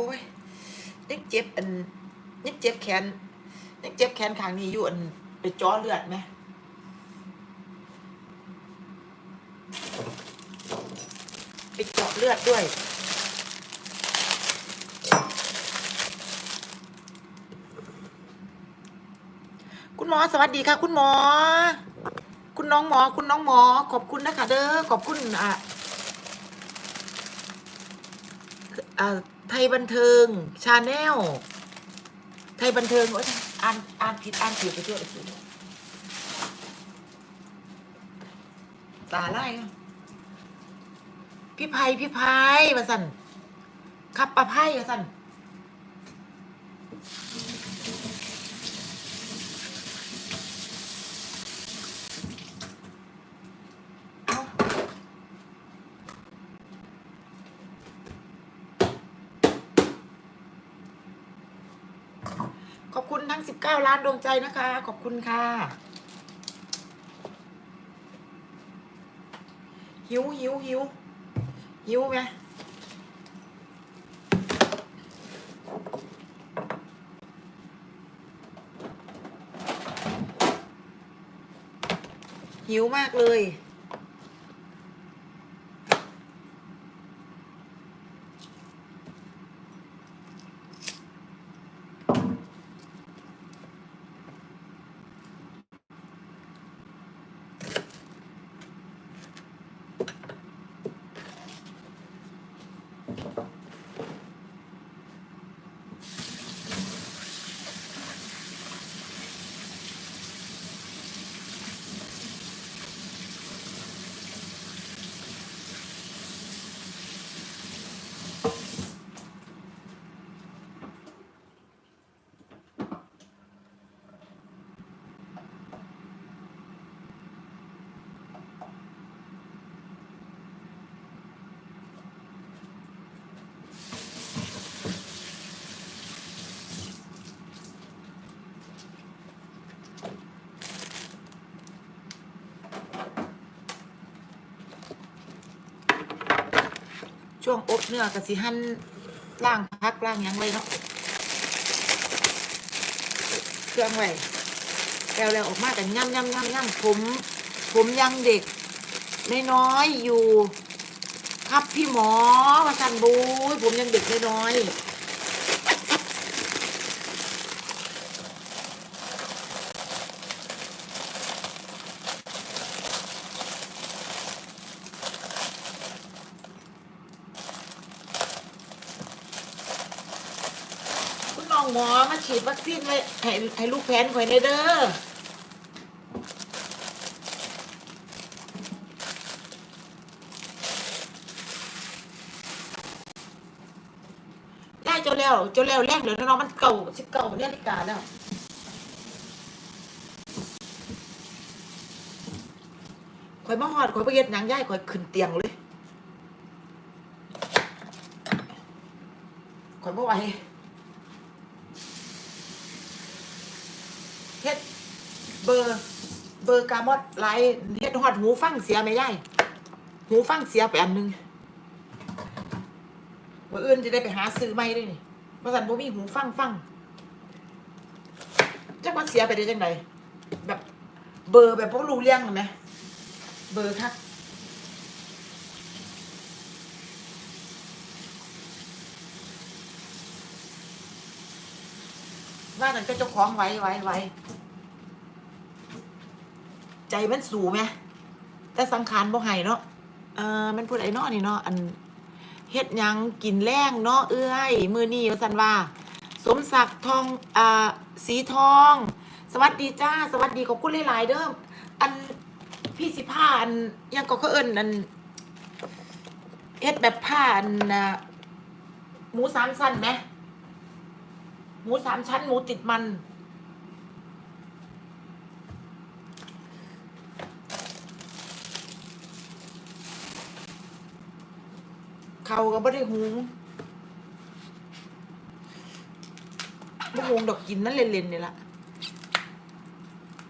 อ้ยยังเจ็บอันยังเจ็บแขนยังเจ็บแขนข้างนี้อยู่อันไปจ้อเลือดไหมไปเจาะเลือดด้วยคุณหมอสวัสดีค่ะ คุณหมอ คุณน้องหมอ คุณน้องหมอ ขอบคุณนะคะเด้อขอบคุณอะอ่า ไทยบันเทิงชาแนลไทยบันเทิงโอ้ยอ่านอ่านผิดอ่านผิดไปด้วยตาไล่พี่ไพพี่ไพมาสั่นขับปะไพ่มาสั่น เอ้าขอบ คุณทั้ง 19 ล้านดวงใจนะคะ ขอบคุณค่ะหิวหิวหิวหิวไหมหิวมากเลย ช่วงอบเนื้อกับสิหั่นล่างพักล่างยังเลยเนาะเครื่องไว้แล้วแล้วออกมากันย่ำย่ำย่ำย่ำผม ผมยังเด็กน้อยๆอยู่ ครับพี่หมอมาสั่นบูยผมยังเด็กน้อยๆ องหมอมาฉีดวัคซีนไว้ให้ให้ลูกแพนข่อยในเด้อได้เจ้าแล้วเจ้าแล้วแรงเดี๋ยวน้องมันเก่าสิเก่าเนาฬิกาแล้วข่อยมาหอดข่อยไปเย็ดหนังย่ายข่อยขึ้นเตียงเลยข่อยบ่ไหวเฮ็ด เบอร์เบอร์กามอดไลน์เฮ็ดหอดหูฟังเสียไหมย่ายหูฟังเสียไปอันหนึงมื่ออื่นจะได้ไปหาซื้อไม่ด้วยนี่เพราะสันบ่มีหูฟังฟังจักว่าเสียไปได้จังไดแบบเบอร์แบบพวกรู้เรื่องไหมเบอร์คักว่านั่นก็เจ้าของไว้ไว้ไว้ ใจมันสูไหมแต่สังขารบ่ให้เนาะเออมันพูดไอ้เนาะนี่เนาะอันเฮ็ดยังกินแรงเนาะเอื้อยมือนี่ว่าสันว่า สมศักดิ์ทองอ่าสีทอง สวัสดีจ้า สวัสดีขอบคุณหลายๆเด้ออันพี่สิผ้าอันยังก็เขาเอิ้นอันเฮ็ดแบบผ้าอันหมูสามชั้นไหมหมูสามชั้นหมูติดมัน เขาก็ไม่ได้หุงไม่หุงดอกกินนั่นเล่นๆนี่ละ